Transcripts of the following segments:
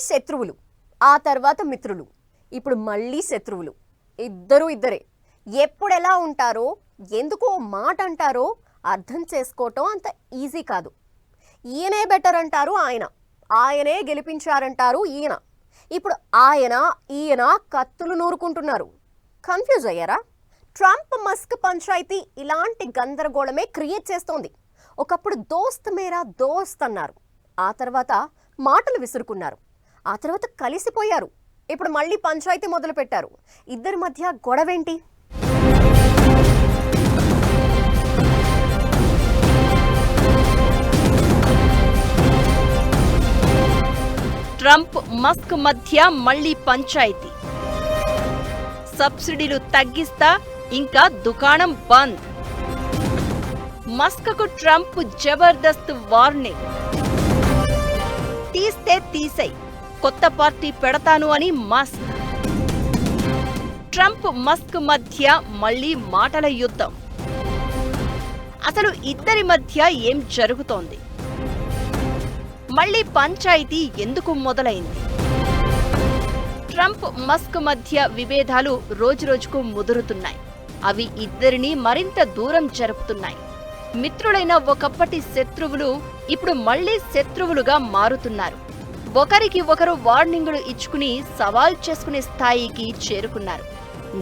శత్రువులు ఆ తర్వాత మిత్రులు. ఇప్పుడు మళ్ళీ శత్రువులు. ఇద్దరు ఇద్దరే. ఎప్పుడు ఎలా ఉంటారో ఎందుకు మాట అంటారో అర్థం చేసుకోవటం అంత ఈజీ కాదు. ఈయనే బెటర్ అంటారు ఆయన. ఆయనే గెలిపించారంటారు ఈయన. ఇప్పుడు ఆయన ఈయన కత్తులు నూరుకుంటున్నారు. కన్ఫ్యూజ్ అయ్యారా? ట్రంప్ మస్క్ పంచాయతీ ఇలాంటి గందరగోళమే క్రియేట్ చేస్తోంది. ఒకప్పుడు దోస్త్ మేరా దోస్త్ అన్నారు. ఆ తర్వాత మాటలు విసురుకున్నారు. ఆ తర్వాత కలిసిపోయారు. ఇప్పుడు మళ్ళీ పంచాయతీ మొదలు పెట్టారు ఇద్దరి మధ్య గొడవేంటి? ట్రంప్ మస్క్ మధ్య మళ్ళీ పంచాయతీ. సబ్సిడీలు తగ్గిస్తా ఇంకా దుకాణం బంద్. మస్కకు ట్రంప్ జబర్దస్త్ వార్నింగ్. తీస్తే తీసై కొత్త పార్టీ పెడతాను అని మస్క్ ట్రంప్ మస్క్ మధ్య మళ్ళీ మాటల యుద్ధం. అసలు ఇద్దరి మధ్య ఏం జరుగుతోంది? మళ్ళీ పంచాయతీ ఎందుకు మొదలైంది? ట్రంప్ మస్క్ మధ్య విభేదాలు రోజురోజుకు ముదురుతున్నాయి. అవి ఇద్దరిని మరింత దూరం జరుపుతున్నాయి. మిత్రులైన ఒకప్పటి శత్రువులు ఇప్పుడు మళ్ళీ శత్రువులుగా మారుతున్నారు. ఒకరికి ఒకరు వార్నింగులు ఇచ్చుకుని సవాల్ చేసుకునే స్థాయికి చేరుకున్నారు.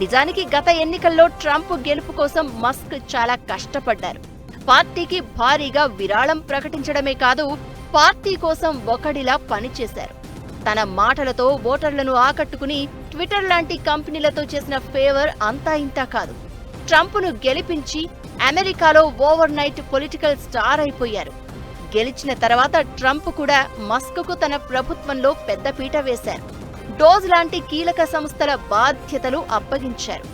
నిజానికి గత ఎన్నికల్లో ట్రంప్ గెలుపు కోసం మస్క్ చాలా కష్టపడ్డారు. పార్టీకి భారీగా విరాళం ప్రకటించడమే కాదు పార్టీ కోసం ఒకడిలా పనిచేశారు. తన మాటలతో ఓటర్లను ఆకట్టుకుని ట్విట్టర్ లాంటి కంపెనీలతో చేసిన ఫేవర్ అంతా ఇంతా కాదు. ట్రంప్ను గెలిపించి అమెరికాలో ఓవర్ నైట్ పొలిటికల్ స్టార్ అయిపోయారు. గెలిచిన తర్వాత ట్రంప్ కూడా మస్క్కు తన ప్రభుత్వంలో పెద్దపీట వేశారు. డోజ్ లాంటి కీలక సంస్థల బాధ్యతలు అప్పగించారు.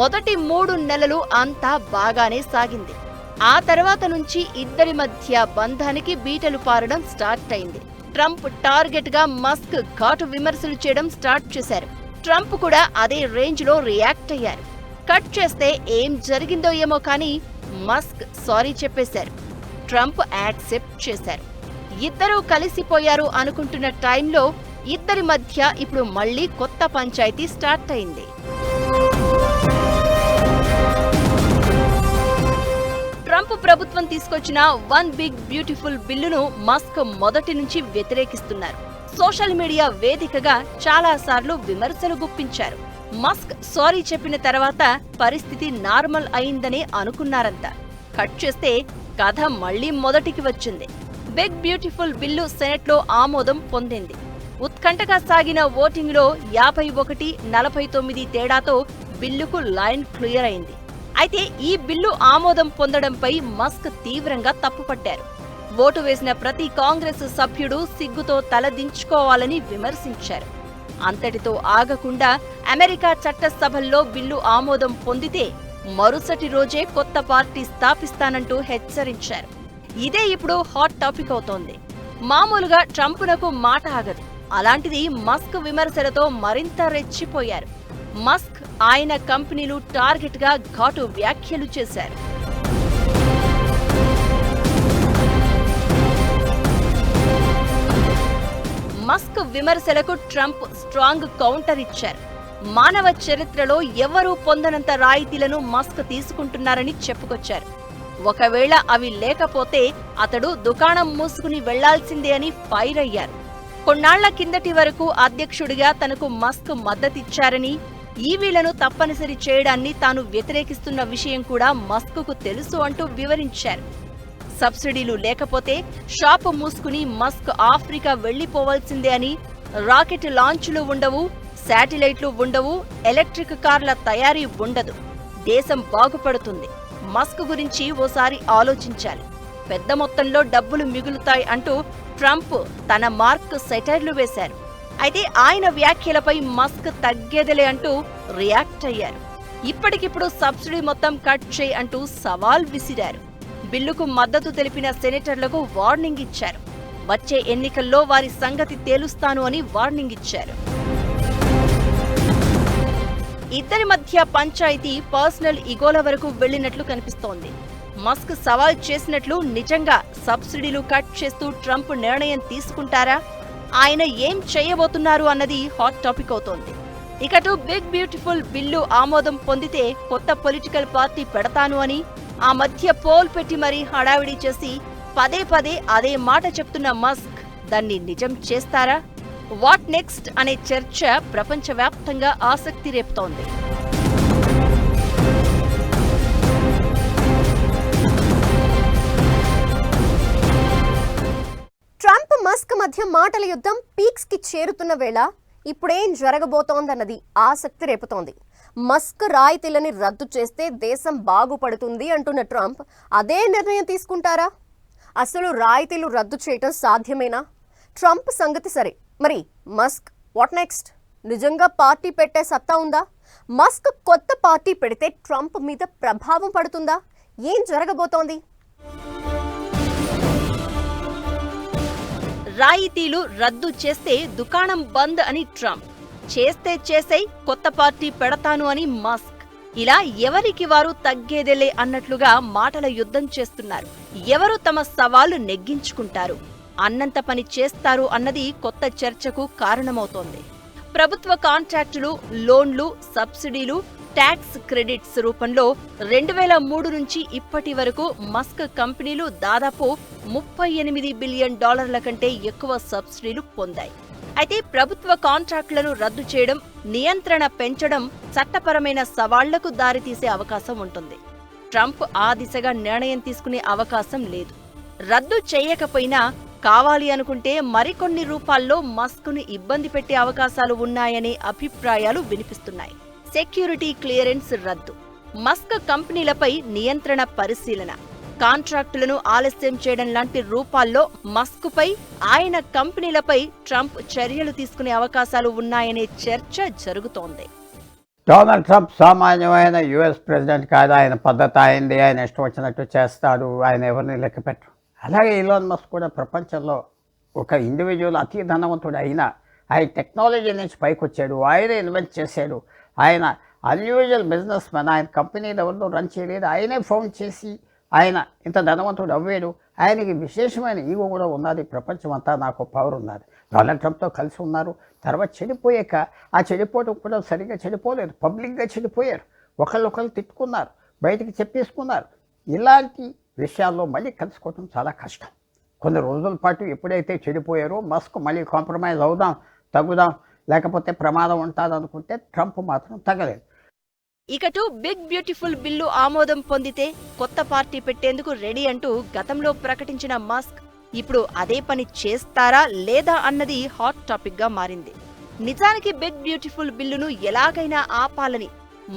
మొదటి మూడు నెలలు అంతా బాగానే సాగింది. ఆ తర్వాత నుంచి ఇద్దరి మధ్య బంధానికి బీటలు పారడం స్టార్ట్ అయింది. ట్రంప్ టార్గెట్గా మస్క్ ఘాటు విమర్శలు చేయడం స్టార్ట్ చేశారు. ట్రంప్ కూడా అదే రేంజ్లో రియాక్ట్ అయ్యారు. కట్ చేస్తే ఏం జరిగిందో ఏమో కానీ మస్క్ సారీ చెప్పేశారు. ట్రంప్ యాక్సెప్ట్ చేశారు. ఇద్దరూ కలిసిపోయారు అనుకుంటున్న టైంలో ఇద్దరి మధ్య ఇప్పుడు మళ్ళీ కొత్త పంచాయతీ స్టార్ట్ అయింది. ట్రంప్ ప్రభుత్వం తీసుకొచ్చిన వన్ బిగ్ బ్యూటిఫుల్ బిల్లును మస్క్ మొదటి నుంచి వ్యతిరేకిస్తున్నారు. సోషల్ మీడియా వేదికగా చాలాసార్లు విమర్శలు గుప్పించారు. మస్క్ సారీ చెప్పిన తర్వాత పరిస్థితి నార్మల్ అయిందని అనుకున్నారంతా కట్ చేస్తే కథ మళ్ళీ మొదటికి వచ్చింది. బిగ్ బ్యూటిఫుల్ బిల్లు సెనెట్లో ఆమోదం పొందింది. ఉత్కంఠగా సాగిన ఓటింగ్లో యాభై ఒకటి నలభై తొమ్మిది తేడాతో బిల్లుకు లైన్ క్లియర్ అయింది. అయితే ఈ బిల్లు ఆమోదం పొందడంపై మస్క్ తీవ్రంగా తప్పుపట్టారు. ఓటు వేసిన ప్రతి కాంగ్రెస్ సభ్యుడు సిగ్గుతో తలదించుకోవాలని విమర్శించారు. అంతటితో ఆగకుండా అమెరికా చట్టసభల్లో బిల్లు ఆమోదం పొందితే మరుసటి రోజే కొత్త పార్టీ స్థాపిస్తానంటూ హెచ్చరించారు. ఇదే ఇప్పుడు హాట్ టాపిక్ అవుతోంది. మామూలుగా ట్రంప్నకు మాట ఆగదు. అలాంటిది మస్క్ విమర్శలతో మరింత రెచ్చిపోయారు. మస్క్ ఆయన కంపెనీలు టార్గెట్గా ఘాటు వ్యాఖ్యలు చేశారు. మస్క్ విమర్శలకు ట్రంప్ స్ట్రాంగ్ కౌంటర్ ఇచ్చారు. మానవ చరిత్రలో ఎవరూ పొందనంత రాయితీలను మస్క్ తీసుకుంటున్నారని చెప్పుకొచ్చారు. ఒకవేళ అవి లేకపోతే అతడు దుకాణం మూసుకుని వెళ్ళాల్సిందే అని ఫైర్ అయ్యారు. కొన్నాళ్ళ కిందటి వరకు అధ్యక్షుడిగా తనకు మస్క్ మద్దతిచ్చారని ఈవీలను తప్పనిసరి చేయడాన్ని తాను వ్యతిరేకిస్తున్న విషయం కూడా మస్క్కు తెలుసు అంటూ వివరించారు. సబ్సిడీలు లేకపోతే షాపు మూసుకుని మస్క్ ఆఫ్రికా వెళ్ళిపోవాల్సిందే అని రాకెట్ లాంచ్లు ఉండవు శాటిలైట్లు ఉండవు ఎలక్ట్రిక్ కార్ల తయారీ ఉండదు. దేశం బాగుపడుతుంది. మస్క్ గురించి ఓసారి ఆలోచించాలి. పెద్ద మొత్తంలో డబ్బులు మిగులుతాయి అంటూ ట్రంప్ తన మార్క్ సెటైర్లు వేశారు. అయితే ఆయన వ్యాఖ్యలపై మస్క్ తగ్గేదిలే అంటూ రియాక్ట్ అయ్యారు. ఇప్పటికిప్పుడు సబ్సిడీ మొత్తం కట్ చేయి అంటూ సవాల్ విసిరారు. బిల్లుకు మద్దతు తెలిపిన సెనేటర్లకు వార్నింగ్ ఇచ్చారు. వచ్చే ఎన్నికల్లో వారి సంగతి తేలుస్తాను అని వార్నింగ్ ఇచ్చారు. ఇద్దరి మధ్య పంచాయతీ పర్సనల్ ఇగోల వరకు వెళ్ళినట్లు కనిపిస్తోంది. మస్క్ సవాల్ చేసినట్లు నిజంగా సబ్సిడీలు కట్ చేస్తూ ట్రంప్ నిర్ణయం తీసుకుంటారా? ఆయన ఏం చేయబోతున్నారు అన్నది హాట్ టాపిక్ అవుతోంది. ఇకటు బిగ్ బ్యూటిఫుల్ బిల్లు ఆమోదం పొందితే కొత్త పొలిటికల్ పార్టీ పెడతాను అని ఆ మధ్య పోల్ పెట్టి మరీ హడావిడి చేసి పదే పదే అదే మాట చెప్తున్న మస్క్ దాన్ని నిజం చేస్తారా? వాట్ నెక్స్ట్ అనే చర్చ ప్రపంచవ్యాప్తంగా ఆసక్తి రేపుతోంది. ట్రంప్ మస్క్ మధ్య మాటల యుద్ధం పీక్స్కి చేరుతున్న వేళ ఇప్పుడేం జరగబోతోందన్నది ఆసక్తి రేపుతోంది. మస్క్ రాయితీలని రద్దు చేస్తే దేశం బాగుపడుతుంది అంటున్న ట్రంప్ అదే నిర్ణయం తీసుకుంటారా? అసలు రాయితీలు రద్దు చేయటం సాధ్యమేనా? ట్రంప్ సంగతి సరే మరి మస్క్ వాట్ నెక్స్ట్ నిజంగా పార్టీ పెట్టే సత్తా ఉందా? మస్క్ కొత్త పార్టీ పెడితే ట్రంప్ మీద ప్రభావం పడుతుందా? ఏం జరగబోతోంది? రాయితీలు రద్దు చేస్తే దుకాణం బంద్ అని ట్రంప్. చేస్తే చేసే కొత్త పార్టీ పెడతాను అని మస్క్. ఇలా ఎవరికి వారు తగ్గేదేలే అన్నట్లుగా మాటల యుద్ధం చేస్తున్నారు. ఎవరు తమ సవాలు నెగ్గించుకుంటారు? అన్నంత పని చేస్తారు అన్నది కొత్త చర్చకు కారణమవుతోంది. ప్రభుత్వ కాంట్రాక్టులు లోన్లు సబ్సిడీలు ట్యాక్స్ క్రెడిట్స్ రూపంలో రెండు వేల మూడు నుంచి ఇప్పటి వరకు మస్క్ కంపెనీలు దాదాపు ముప్పై ఎనిమిది బిలియన్ డాలర్ల కంటే ఎక్కువ సబ్సిడీలు పొందాయి. అయితే ప్రభుత్వ కాంట్రాక్టులను రద్దు చేయడం నియంత్రణ పెంచడం చట్టపరమైన సవాళ్ళకు దారితీసే అవకాశం ఉంటుంది. ట్రంప్ ఆ దిశగా నిర్ణయం తీసుకునే అవకాశం లేదు. రద్దు చేయకపోయినా కావాలి అనుకుంటే మరికొన్ని రూపాల్లో మస్క్ను ఇబ్బంది పెట్టే అవకాశాలు ఉన్నాయనే అభిప్రాయాలు వినిపిస్తున్నాయి. సెక్యూరిటీ క్లియరెన్స్ రద్దు. మస్క్ కంపెనీలపై నియంత్రణ పరిశీలన. కాంట్రాక్టులను ఆలస్యం చేయడం లాంటి రూపాల్లో మస్క్పై ఆయన కంపెనీలపై ట్రంప్ చర్యలు తీసుకునే అవకాశాలు ఉన్నాయనే చర్చ జరుగుతోంది. డొనాల్డ్ ట్రంప్ సామాన్యమైన యుఎస్ ప్రెసిడెంట్ కాదు. ఆయన పద్ధతి అయింది. ఆయన ఇష్టం వచ్చినట్టు చేస్తాడు. ఆయన ఎవరిని లెక్క పెట్టరు. అలాగే ఇలాన్ మస్క్ కూడా ప్రపంచంలో ఒక ఇండివిజువల్ అతి ధనవంతుడు అయినా ఆయన టెక్నాలజీ నుంచి పైకి వచ్చాడు ఆయనే ఇన్వెంట్ చేశాడు. ఆయన అన్యూజువల్ బిజినెస్ మ్యాన్ ఆయన కంపెనీలు ఎవరిలో రన్ చేయలేదు. ఆయనే ఫోన్ చేసి ఆయన ఇంత ధనవంతుడు అవ్వాడు. ఆయనకి విశేషమైన ఈగో కూడా ఉన్నది. ప్రపంచం అంతా నాకు పవర్ ఉన్నది. డొనాల్డ్ ట్రంప్తో కలిసి ఉన్నారు. తర్వాత చెడిపోయాక ఆ చెడిపోవడం కూడా సరిగ్గా చెడిపోలేదు. పబ్లిక్గా చెడిపోయారు. ఒకళ్ళొకళ్ళు తిట్టుకున్నారు. బయటికి చెప్పేసుకున్నారు. ఇలాంటి విషయాల్లో మళ్ళీ కలుసుకోవటం చాలా కష్టం. కొన్ని రోజుల పాటు ఎప్పుడైతే చెడిపోయారో మస్క్ మళ్ళీ కాంప్రమైజ్ అవుదాం తగ్గుదాం లేకపోతే ప్రమాదం ఉంటుంది అనుకుంటే ట్రంప్ మాత్రం తగ్గలేదు. ఇకటు బిగ్ బ్యూటిఫుల్ బిల్లు ఆమోదం పొందితే కొత్త పార్టీ పెట్టేందుకు రెడీ అంటూ గతంలో ప్రకటించిన మస్క్ ఇప్పుడు అదే పని చేస్తారా లేదా అన్నది హాట్ టాపిక్గా మారింది. నిజానికి బిగ్ బ్యూటిఫుల్ బిల్లును ఎలాగైనా ఆపాలని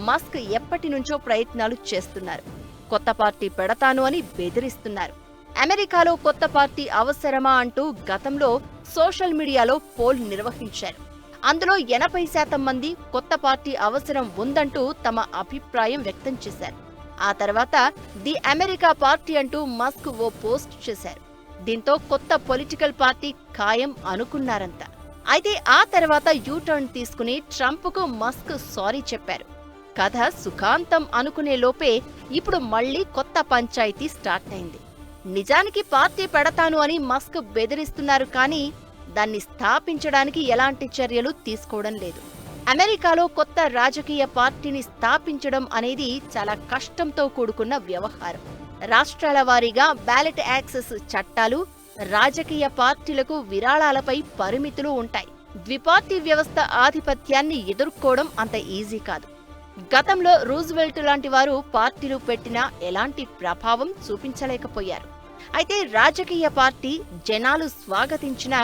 మస్క్ ఎప్పటి నుంచో ప్రయత్నాలు చేస్తున్నారు. కొత్త పార్టీ పెడతాను అని బెదిరిస్తున్నారు. అమెరికాలో కొత్త పార్టీ అవసరమా అంటూ గతంలో సోషల్ మీడియాలో పోల్ నిర్వహించారు. అందులో ఎనభై శాతం మంది కొత్త పార్టీ అవసరం ఉందంటూ తమ అభిప్రాయం వ్యక్తం చేశారు. ఆ తర్వాత ది అమెరికా పార్టీ అంటూ మస్క్ ఓ పోస్ట్ చేశారు. దీంతో కొత్త పొలిటికల్ పార్టీ ఖాయం అనుకున్నారంతా అయితే ఆ తర్వాత యూటర్న్ తీసుకుని ట్రంప్కు మస్క్ సారీ చెప్పారు. కథ సుఖాంతం అనుకునే లోపే ఇప్పుడు మళ్ళీ కొత్త పంచాయతీ స్టార్ట్ అయింది. నిజానికి పార్టీ పెడతాను అని మస్క్ బెదిరిస్తున్నారు కానీ దాన్ని స్థాపించడానికి ఎలాంటి చర్యలు తీసుకోవడం లేదు. అమెరికాలో కొత్త రాజకీయ పార్టీని స్థాపించడం అనేది చాలా కష్టంతో కూడుకున్న వ్యవహారం. రాష్ట్రాల వారీగా బ్యాలెట్ యాక్సెస్ చట్టాలు రాజకీయ పార్టీలకు విరాళాలపై పరిమితులు ఉంటాయి. ద్విపార్టీ వ్యవస్థ ఆధిపత్యాన్ని ఎదుర్కోవడం అంత ఈజీ కాదు. గతంలో రూజ్వెల్ట్ లాంటి వారు పార్టీలు పెట్టినా ఎలాంటి ప్రభావం చూపించలేకపోయారు. అయితే రాజకీయ పార్టీ జనాలు స్వాగతించిన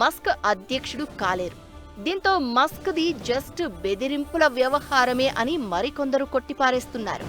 మస్క్ అధ్యక్షుడు కాలేరు. దీంతో మస్క్ది జస్ట్ బెదిరింపుల వ్యవహారమే అని మరికొందరు కొట్టిపారేస్తున్నారు.